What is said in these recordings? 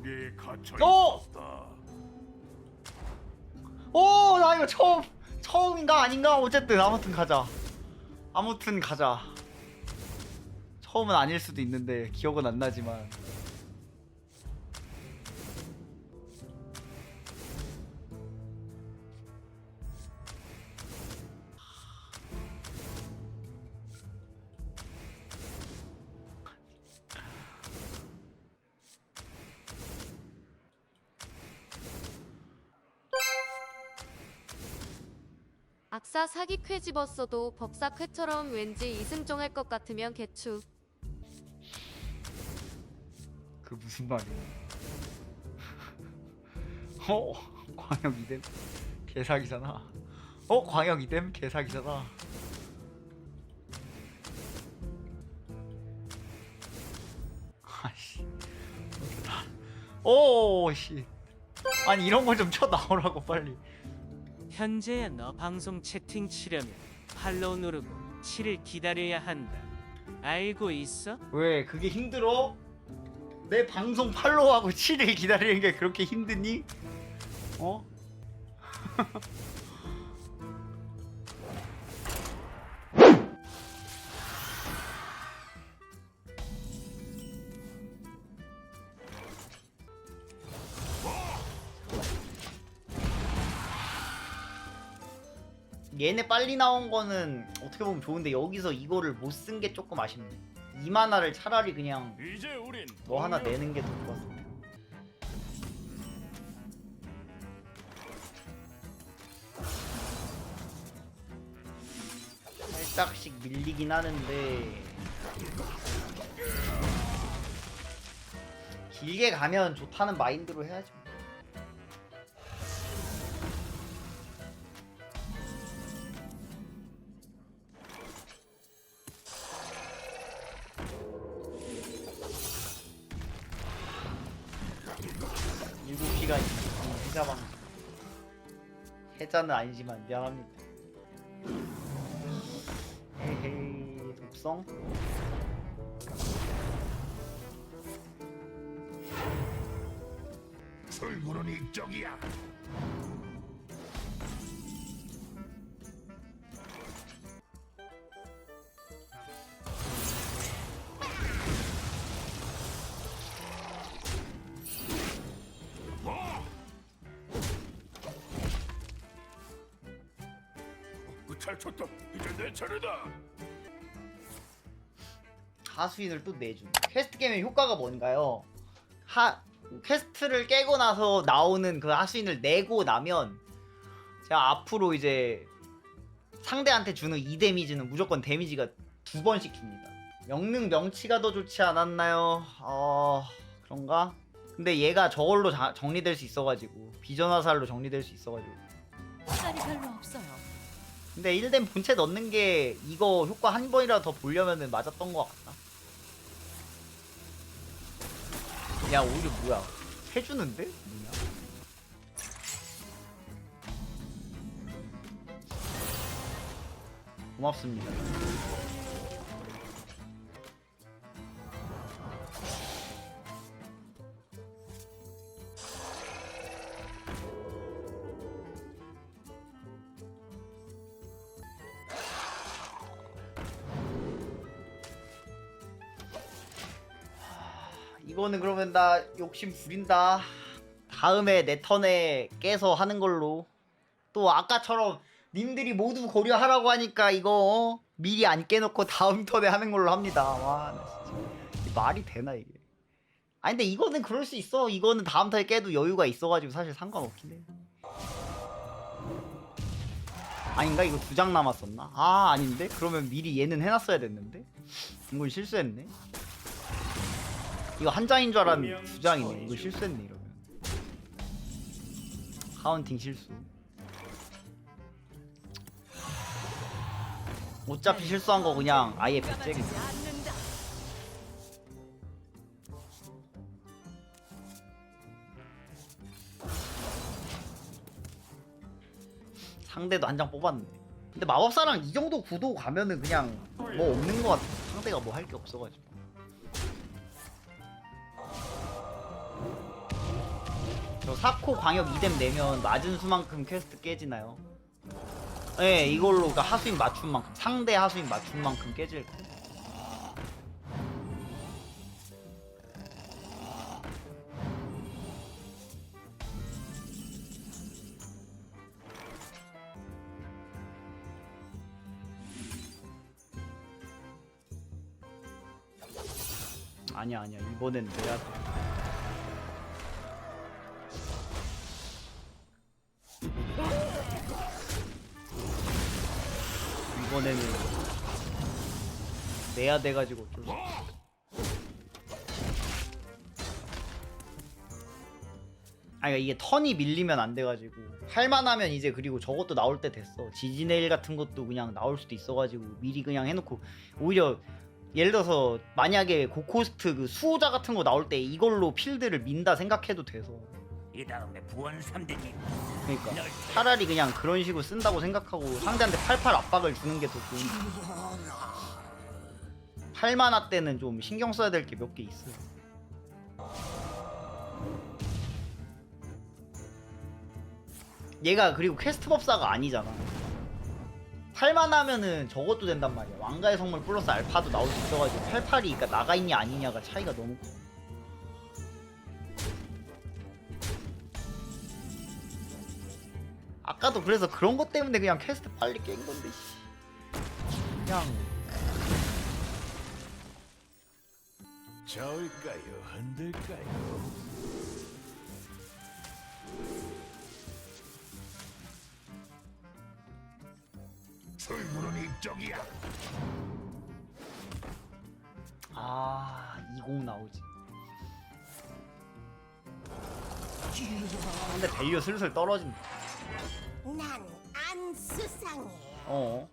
속에 갇혀 어! 있었다. 오, 나 이거 처음 처음인가 아닌가 어쨌든 아무튼 가자. 아무튼 가자. 처음은 아닐 수도 있는데 기억은 안 나지만. 사 사기쾌 집었어도 법사쾌처럼 왠지 이승종 할 것 같으면 개추. 그 무슨 말이야? 어? 광역 이뎀 개사기잖아. 어? 광역 이뎀 개사기잖아. 아씨. 오 씨. 아니 이런 걸 좀 쳐 나오라고 빨리. 현재야 너 방송 채팅 치려면 팔로우 누르고 7일 기다려야 한다. 알고 있어? 왜 그게 힘들어? 내 방송 팔로우하고 7일 기다리는 게 그렇게 힘드니? 어? 얘네 빨리 나온 거는 어떻게 보면 좋은데 여기서 이거를 못 쓴 게 조금 아쉽네. 이만화를 차라리 그냥 이제 우린 뭐 하나. 내는 게 더 좋았을 텐데. 살짝씩 밀리긴 하는데 길게 가면 좋다는 마인드로 해야지. 해자 방송 해자는 아니지만 미안합니다 헤헤이 독성 출구는 이쪽이야. 차례다. 하수인을 또 내준 퀘스트 게임의 효과가 뭔가요? 하 퀘스트를 깨고 나서 나오는 그 하수인을 내고 나면 제가 앞으로 이제 상대한테 주는 이 데미지는 무조건 데미지가 두 번씩 줍니다. 명능 명치가 더 좋지 않았나요? 어 그런가? 근데 얘가 저걸로 자- 정리될 수 있어가지고 비전 화살로 정리될 수 있어가지고 별로 없어요. 근데 1댐 본체 넣는 게 이거 효과 한 번이라도 더 보려면 맞았던 것 같다. 야 오히려 뭐야? 해주는데? 뭐냐? 고맙습니다. 이거는 그러면 나 욕심 부린다. 다음에 내 턴에 깨서 하는 걸로. 또 아까처럼 님들이 모두 고려하라고 하니까 이거 어? 미리 안 깨놓고 다음 턴에 하는 걸로 합니다. 와, 나 진짜 말이 되나 이게? 아니 근데 이거는 그럴 수 있어. 이거는 다음 턴에 깨도 여유가 있어가지고 사실 상관없긴 해. 아닌가 이거 두 장 남았었나? 아 아닌데? 그러면 미리 얘는 해놨어야 됐는데? 이건 실수했네. 이거 한 장인 줄 알았는데 두 장이네. 이거 실수했네 이러면. 카운팅 실수. 어차피 실수한 거 그냥 아예. 않는다. 상대도 한 장 뽑았네. 근데 마법사랑 이 정도 구도 가면은 그냥 뭐 없는 것 같아. 상대가 뭐 할 게 없어가지고. 저 사코 광역 2뎀 내면 맞은 수만큼 퀘스트 깨지나요? 네 이걸로 그러니까 하수인 맞춘 만큼 상대 하수인 맞춘 만큼 깨질 거 아니야 아니야 이번엔 내야 돼 내야 돼가지고 좀. 아니 그러니까 이게 턴이 밀리면 안 돼가지고 할만하면 이제 그리고 저것도 나올 때 됐어. 지지네일 같은 것도 그냥 나올 수도 있어가지고 미리 그냥 해놓고 오히려 예를 들어서 만약에 고코스트 그 수호자 같은 거 나올 때 이걸로 필드를 민다 생각해도 돼서. 이 다음에 부원 3대님. 그러니까 차라리 그냥 그런 식으로 쓴다고 생각하고 상대한테 팔팔 압박을 주는 게 더 좋은 팔만화 때는 좀 신경 써야 될 게 몇 개 있어요. 얘가 그리고 퀘스트 법사가 아니잖아. 팔만하면은 저것도 된단 말이야. 왕가의 성물 플러스 알파도 나올 수 있어가지고 88이 그러니까 나가 있냐 아니냐가 차이가 너무 커. 아까도 그래서 그런 것 때문에 그냥 퀘스트 빨리 깬 건데 씨. 그냥 저을까요? 흔들까요? 출구는 이쪽이야. 아, 20 나오지. 근데 밸류 슬슬 떨어진다. 난 안 수상해. 어.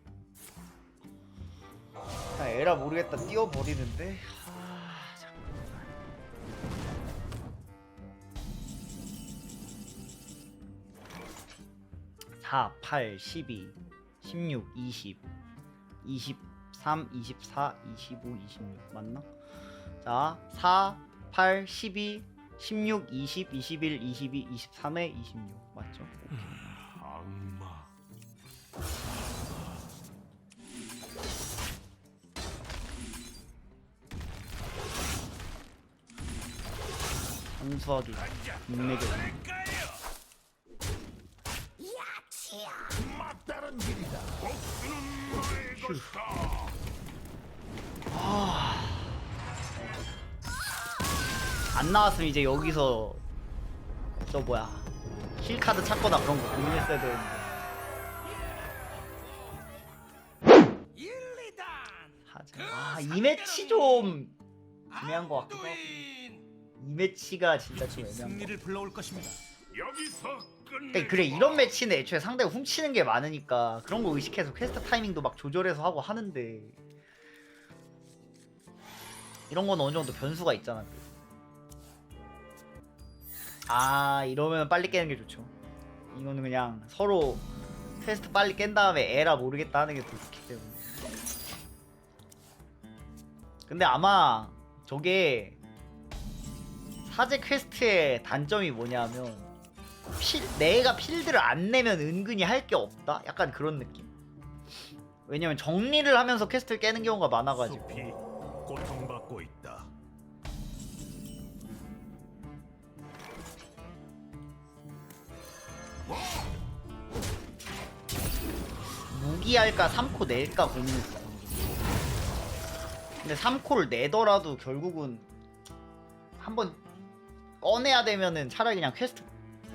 아, 에라 모르겠다. 뛰어버리는데. 4, 8, 12, 16, 20, 23, 24, 25, 26 맞나? 자, 4, 8, 12, 16, 20, 21, 22, 23에 26 맞죠? 악마. 순수하게 인맥을 너의 것이다. 안 나왔으면 이제 여기서 저 뭐야 힐카드 찾거나 그런 거 고민했어야 되는데 하자 아이 매치 좀 애매한 거 같기도 하고 이 매치가 진짜 좀 애매한 거. 여기서 그러니까 그래 이런 매치는 애초에 상대가 훔치는 게 많으니까 그런 거 의식해서 퀘스트 타이밍도 막 조절해서 하고 하는데 이런 건 어느 정도 변수가 있잖아 아 이러면 빨리 깨는 게 좋죠. 이거는 그냥 서로 퀘스트 빨리 깬 다음에 에라 모르겠다 하는 게 더 좋기 때문에. 근데 아마 저게 사제 퀘스트의 단점이 뭐냐면 필, 내가 필드를 안 내면 은근히 할 게 없다? 약간 그런 느낌? 왜냐면 정리를 하면서 퀘스트를 깨는 경우가 많아가지고 숲이 고통받고 있다. 무기할까 3코 낼까 고민했어 근데 3코를 내더라도 결국은 한번 꺼내야 되면은 차라리 그냥 퀘스트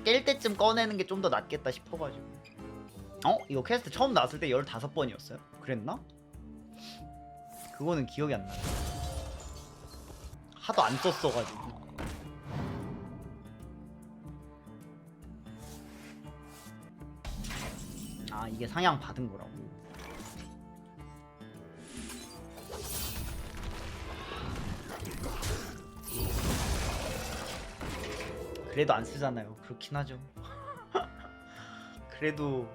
깰 때쯤 꺼내는 게 좀 더 낫겠다 싶어가지고 어? 이거 퀘스트 처음 나왔을 때 15번이었어요? 그랬나? 그거는 기억이 안 나네 하도 안 썼어가지고 아 이게 상향 받은 거라고 그래도 안 쓰잖아요. 그렇긴 하죠. 그래도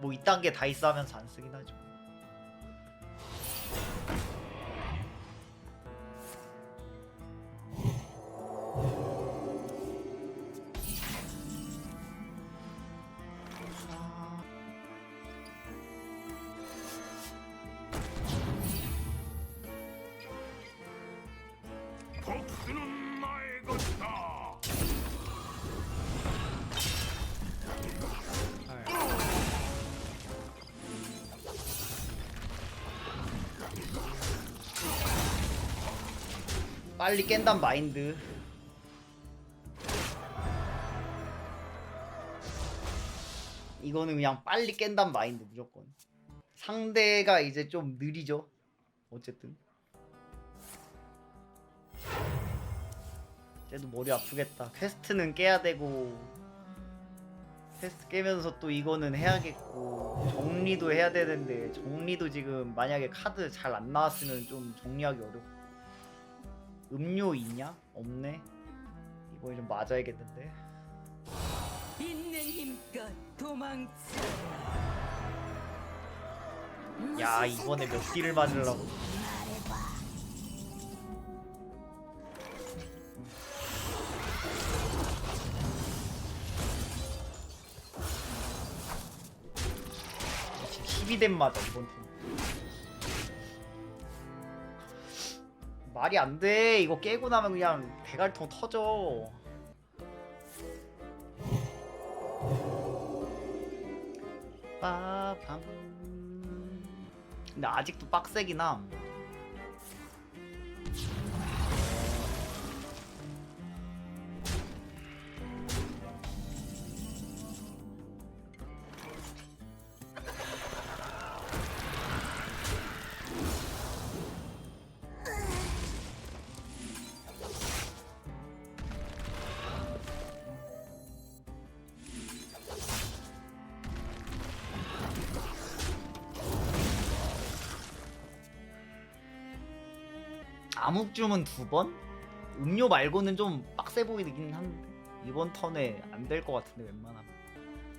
뭐 이딴 게 다 있어 하면서 안 쓰긴 하죠 빨리 깬단 마인드. 이거는 그냥 빨리 깬단 마인드 무조건. 상대가 이제 좀 느리죠? 어쨌든. 쟤도 머리 아프겠다. 퀘스트는 깨야 되고. 퀘스트 깨면서 또 이거는 해야겠고. 정리도 해야 되는데 정리도 지금 만약에 카드 잘 안 나왔으면 좀 정리하기 어렵고 음료 있냐? 없네 이번에 좀 맞아야겠는데 있는 힘껏 도망쳐. 야 이번에 몇 딜을 맞으려고 지금 12댐 맞아 이번 팀 말이 안 돼. 이거 깨고 나면 그냥 대갈통 터져. 빠밤. 근데 아직도 빡세긴 함 암흑줌은 두 번? 음료 말고는 좀 빡세 보이긴 한데 이번 턴에 안 될 것 같은데 웬만하면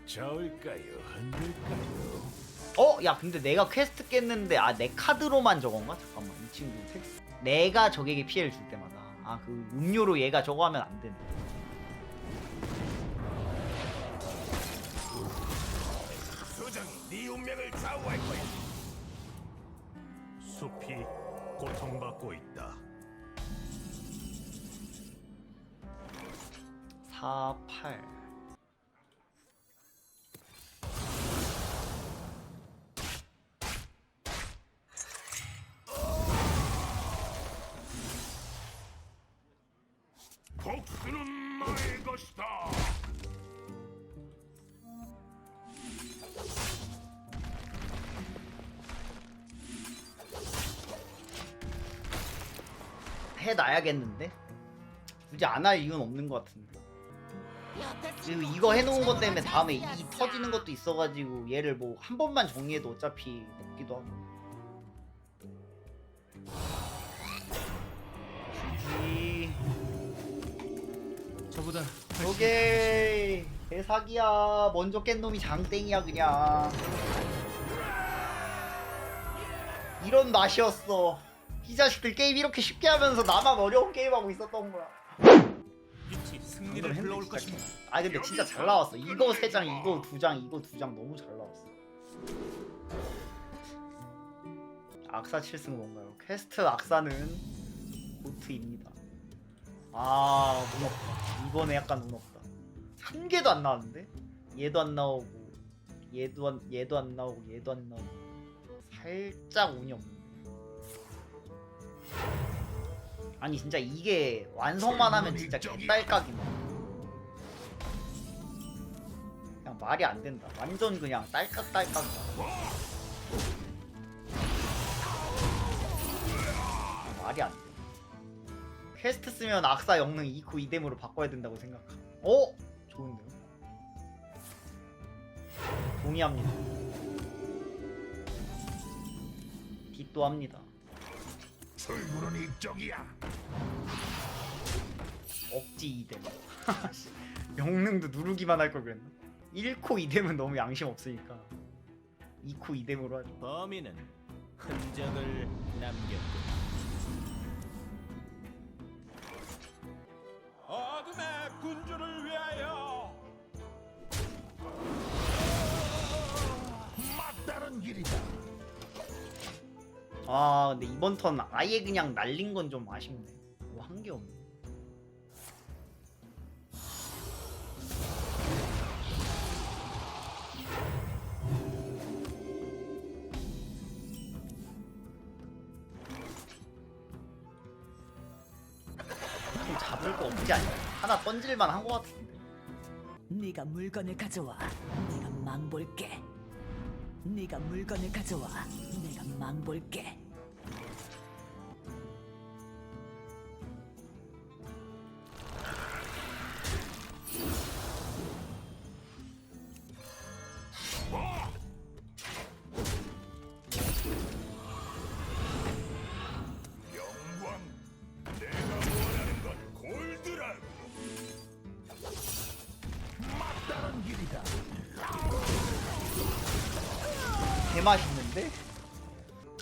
저을까요? 흔들까요? 어? 야 근데 내가 퀘스트 깼는데 아 내 카드로만 저건가? 잠깐만 이 친구 텍스 내가 적에게 피해를 줄 때마다 아 그 음료로 얘가 저거 하면 안 되네 수정이 네 운명을 좌우할 거야. 숲이 고통받고 있다. 4, 8 복수는 나의 것이다. 해놔야겠는데? 굳이 안 할 이유는 없는 것 같은데. 그리고 이거 해놓은 것 때문에 다음에 이 터지는 것도 있어가지고 얘를 뭐 한 번만 정리해도 어차피 먹기도 하고. 주지. 저보다 오케이 대사기야. 먼저 깬 놈이 장땡이야 그냥. 이런 맛이었어 이 자식들 게임 이렇게 쉽게 하면서 나만 어려운 게임하고 있었던 거야. 빛이 승리를 불러올 것입니다. 아 근데 진짜 잘 나왔어. 이거 세장 이거 두장 이거 두 장 너무 잘 나왔어. 악사 7승 뭔가요? 퀘스트 악사는 보트입니다. 아 무섭다. 이번에 약간 무섭다. 한 개도 안 나왔는데? 얘도 안 나오고 얘도 안 얘도 안 나오고 얘도 안 나오고. 살짝 운이 없네 아니 진짜 이게 완성만 하면 진짜 개딸깍이네 그냥 말이 안 된다 완전 그냥 딸깍딸깍이다 말이 안 돼. 퀘스트 쓰면 악사 영능 2코 2뎀으로 바꿔야 된다고 생각함. 어? 좋은데요? 동의합니다. 뒷도 합니다. 출구는 이쪽이야. 억지 2뎀. 영능도 누르기만 할 걸 그랬나? 1코 2뎀은 너무 양심 없으니까 2코 2뎀으로 하죠. 범인은 흔적을 남겼고 어둠의 군주를 위하여. 막다른 길이다. 아 근데 이번 턴 아예 그냥 날린 건 좀 아쉽네. 뭐 한 게 없네. 없을 거 없지 않냐 하나 던질만 한 거 같은데 네가 물건을 가져와. 내가 망볼게. 네가 물건을 가져와. 내가 망볼게. 개맛있는데?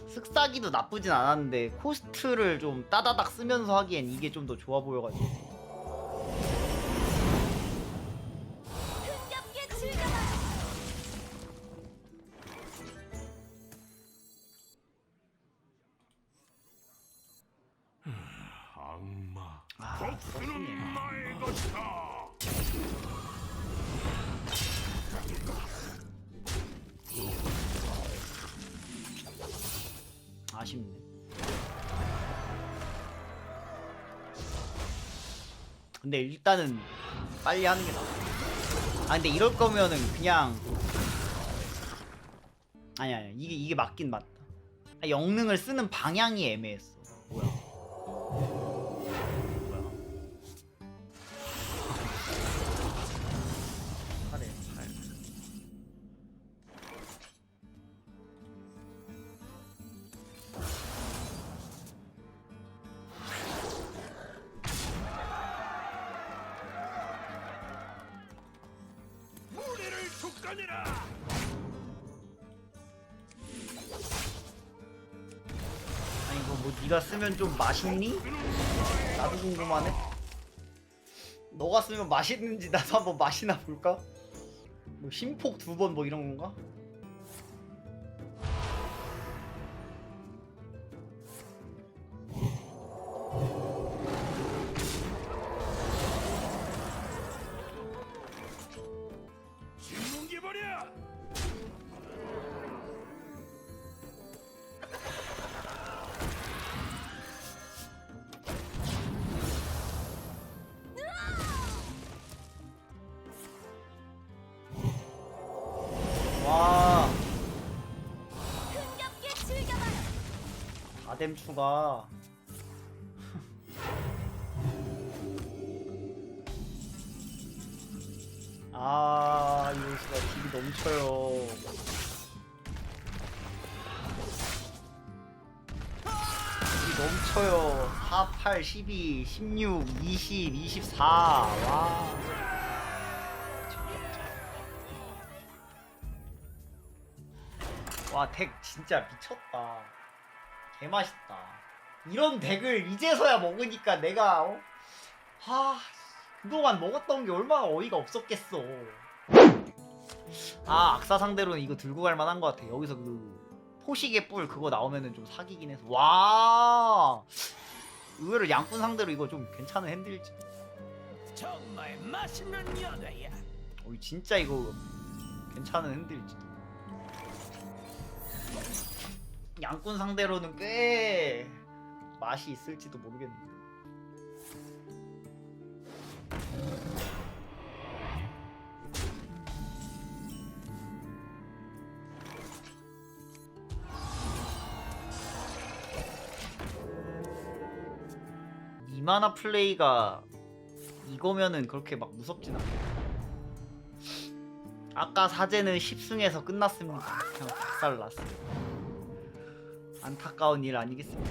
슥싹이도 나쁘진 않았는데 코스트를 좀 따다닥 쓰면서 하기엔 이게 좀 더 좋아 보여가지고 근데 일단은 빨리 하는 게 나아. 아 근데 이럴 거면은 그냥 아니 아니 이게 이게 맞긴 맞다. 아, 영능을 쓰는 방향이 애매했어. 뭐야 좀 맛있니? 나도 궁금하네. 너가 쓰면 맛있는지 나도 한번 맛이나 볼까? 뭐 심폭 두 번 뭐 이런 건가? 추가. 아 이거 씨가 딜이 넘쳐요. 딜이 넘쳐요. 4, 8, 12, 16, 20, 24. 와. 와, 덱 진짜 미쳤다. 개맛있다. 이런 덱을 이제서야 먹으니까 내가, 어? 하, 그동안 먹었던 게 얼마나 어이가 없었겠어. 아, 악사 상대로는 이거 들고 갈 만한 것 같아. 여기서 그, 포식의 뿔 그거 나오면은 좀 사기긴 해서. 와! 의외로 양꾼 상대로 이거 좀 괜찮은 핸들지. 정말 맛있는 연애야. 어, 진짜 이거 괜찮은 핸들지 양꾼 상대로는 꽤 맛이 있을지도 모르겠는데. 이마나 플레이가 이거면은 그렇게 막 무섭진 않아. 아까 사제는 10승에서 끝났습니다. 그냥 박살났어요. 안타까운 일 아니겠습니까?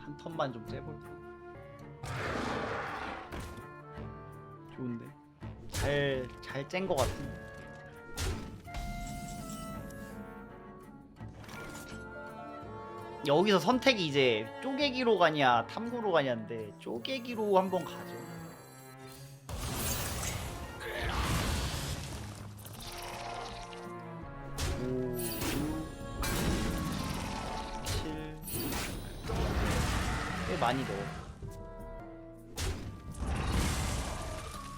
한 턴만 좀 째볼까? 잘 짠 거 같은데. 여기서 선택이 이제 쪼개기로 가냐 탐구로 가냐인데 쪼개기로 한번 가죠. 많이 넣어.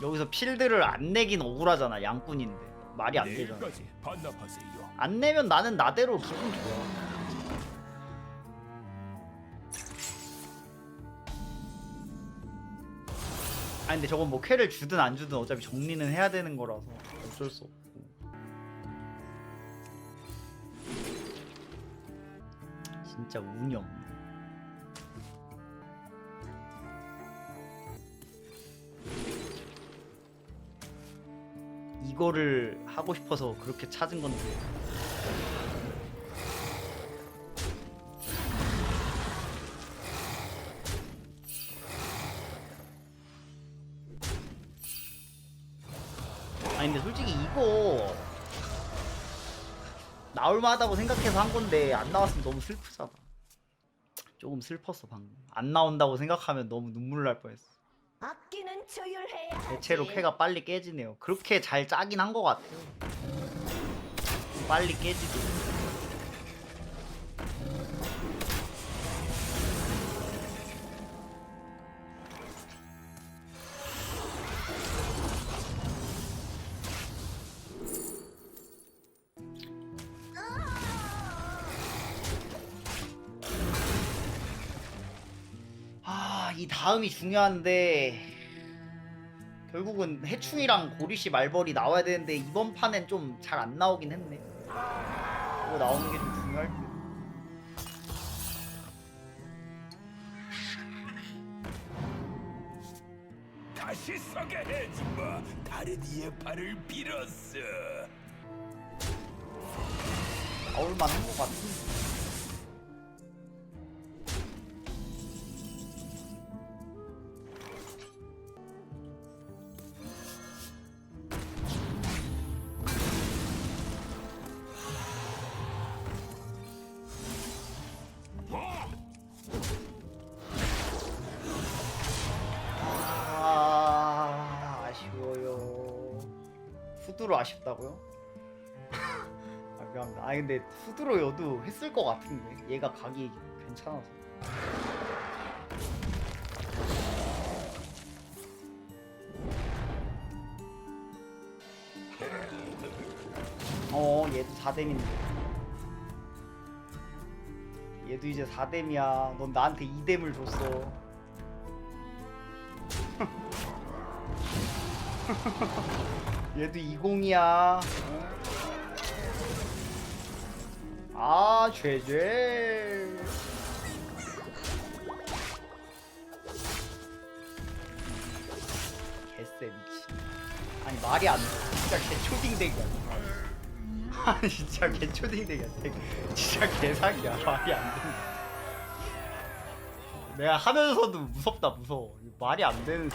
여기서 필드를 안 내긴 억울하잖아 양꾼인데 말이 안 되잖아. 내일까지 반납하세요. 안 내면 나는 나대로 기분 좋아. 아니 근데 저건 뭐 쾌를 주든 안 주든 어차피 정리는 해야 되는 거라서 어쩔 수 없고. 진짜 운이 없네. 이거를 하고 싶어서 그렇게 찾은 건데. 아니 근데 솔직히 이거 나올만하다고 생각해서 한 건데 안 나왔으면 너무 슬프잖아. 조금 슬펐어 방금. 안 나온다고 생각하면 너무 눈물 날 뻔했어. 악기는 조율해야 대체로 쾌가 빨리 깨지네요. 그렇게 잘 짜긴 한 것 같아요. 빨리 깨지고. 아, 이 다음이 중요한데 결국은 해충이랑 고리씨 말벌이 나와야 되는데 이번 판엔 좀 잘 안 나오긴 했네. 이거 나오는 게 좀 중요할 듯. 다시 서게 해주마. 다른 이의 발을 빌었어. 나올만 한것 같은데. 후드로 아쉽다고요? 아, 미안합니다. 아니 근데 후드로여도 했을 것 같은데 얘가 각이 괜찮아서. 어 얘도 4뎀인데 얘도 이제 4뎀이야 넌 나한테 2뎀을 줬어 얘도 20이야. 아 죄죄. 개쎄 미친. 아니 말이 안 돼. 진짜 개초딩덱이야. 아니 진짜 개초딩덱이야. 진짜 개사기야. 말이 안 된다 내가 하면서도 무섭다 무서워. 말이 안 되는.